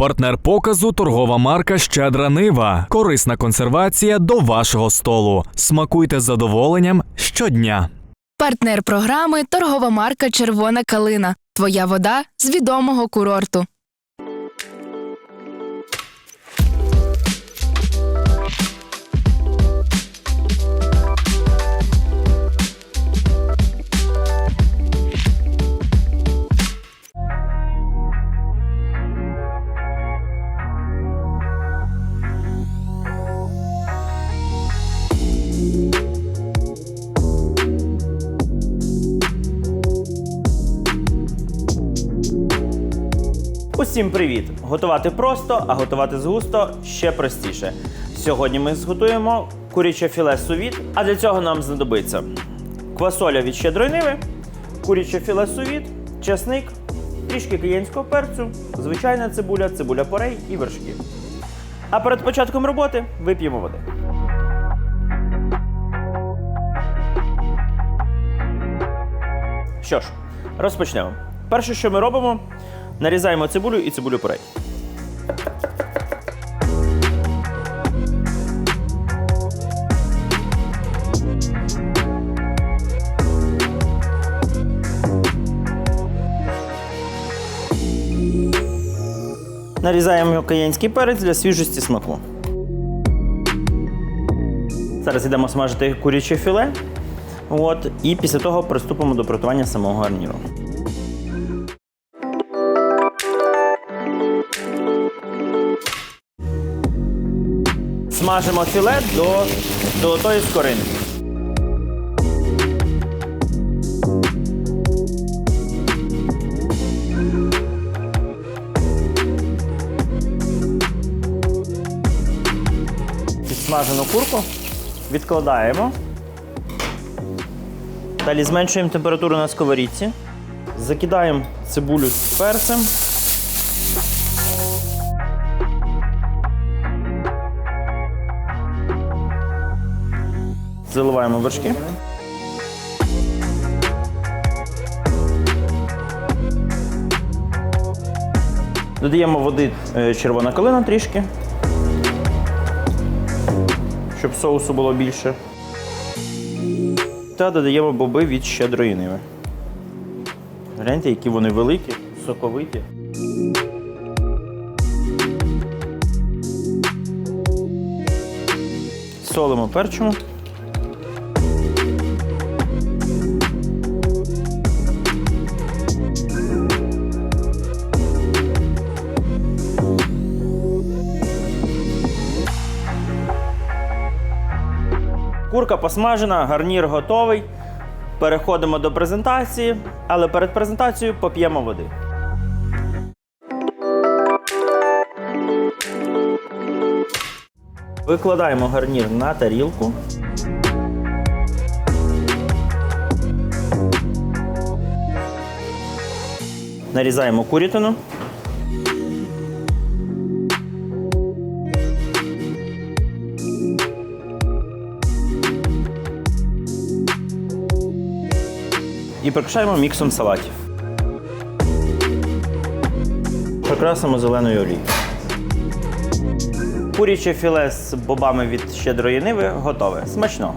Партнер показу торгова марка Щедра Нива. Корисна консервація до вашого столу. Смакуйте з задоволенням щодня. Партнер програми торгова марка Червона калина. Твоя вода з відомого курорту. Усім привіт! Готувати просто, а готувати з густо ще простіше. Сьогодні ми зготуємо куряче філе сувіт, а для цього нам знадобиться квасоля від щедрої ниви, куряче філе сувіт, чесник, трішки києнського перцю, звичайна цибуля, цибуля порей і вершки. А перед початком роботи вип'ємо води. Що ж, розпочнемо. Перше, що ми робимо, нарізаємо цибулю і цибулю порей. Нарізаємо каєнський перець для свіжості смаку. Зараз йдемо смажити куряче філе. От, і після того приступимо до приготування самого гарніру. Смажимо філе до золотої скоринки. Підсмажену курку відкладаємо. Далі зменшуємо температуру на сковорідці. Закидаємо цибулю з перцем. Заливаємо вершки. Додаємо води е, червона калина трішки, щоб соусу було більше. Та додаємо боби від щедрої ниви. Гляньте, які вони великі, соковиті. Солимо, перчимо. Курка посмажена, гарнір готовий. Переходимо до презентації, але перед презентацією поп'ємо води. Викладаємо гарнір на тарілку. Нарізаємо курятину. І прикрашаємо міксом салатів. Прикрасимо зеленою олією. Куряче філе з бобами від щедрої ниви готове. Смачного.